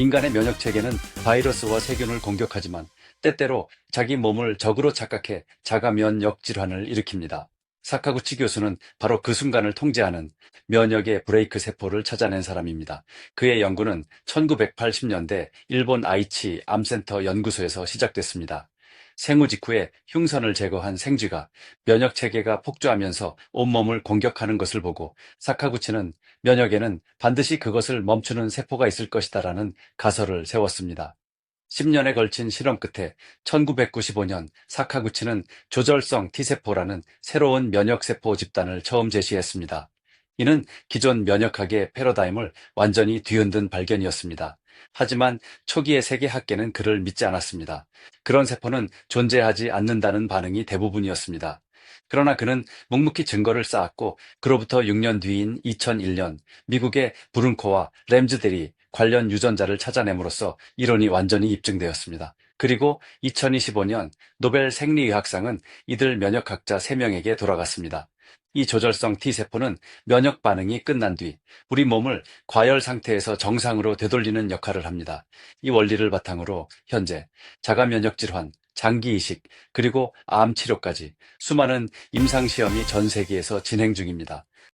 인간의 면역 체계는 바이러스와 세균을 공격하지만 때때로 자기 몸을 적으로 착각해 자가 면역 질환을 일으킵니다. 사카구치 교수는 바로 그 순간을 통제하는 면역의 브레이크 세포를 찾아낸 사람입니다. 그의 연구는 1980년대 일본 아이치 암센터 연구소에서 시작됐습니다. 생후 직후에 흉선을 제거한 생쥐가 면역 체계가 폭주하면서 온몸을 공격하는 것을 보고 사카구치는 면역에는 반드시 그것을 멈추는 세포가 있을 것이다라는 가설을 세웠습니다. 10년에 걸친 실험 끝에 1995년 사카구치는 조절성 T세포라는 새로운 면역세포 집단을 처음 제시했습니다. 이는 기존 면역학의 패러다임을 완전히 뒤흔든 발견이었습니다. 하지만 초기의 세계 학계는 그를 믿지 않았습니다. 그런 세포는 존재하지 않는다는 반응이 대부분이었습니다. 그러나 그는 묵묵히 증거를 쌓았고 그로부터 6년 뒤인 2001년 미국의 브룬코와 램즈델이 관련 유전자를 찾아냄으로써 이론이 완전히 입증되었습니다. 그리고 2025년 노벨 생리의학상은 이들 면역학자 3명에게 돌아갔습니다. 이 조절성 T세포는 면역 반응이 끝난 뒤 우리 몸을 과열 상태에서 정상으로 되돌리는 역할을 합니다. 이 원리를 바탕으로 현재 자가 면역 질환, 장기 이식, 그리고 암 치료까지 수많은 임상 시험이 전 세계에서 진행 중입니다.